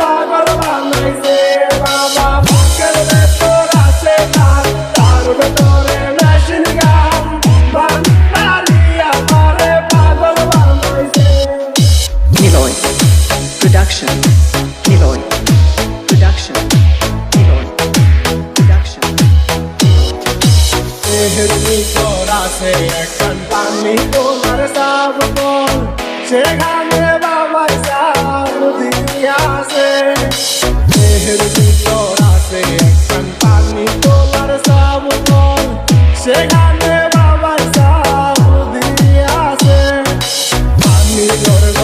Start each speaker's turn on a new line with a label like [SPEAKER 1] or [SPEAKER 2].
[SPEAKER 1] পাগল বানাইছে বাবা বুকের ভেতর আছে আছে। দেহের ভিতর আছে একখান পানি তোলার সাবুকল সেখানে বাবার সাবু দিয়াছে পানি ধরবে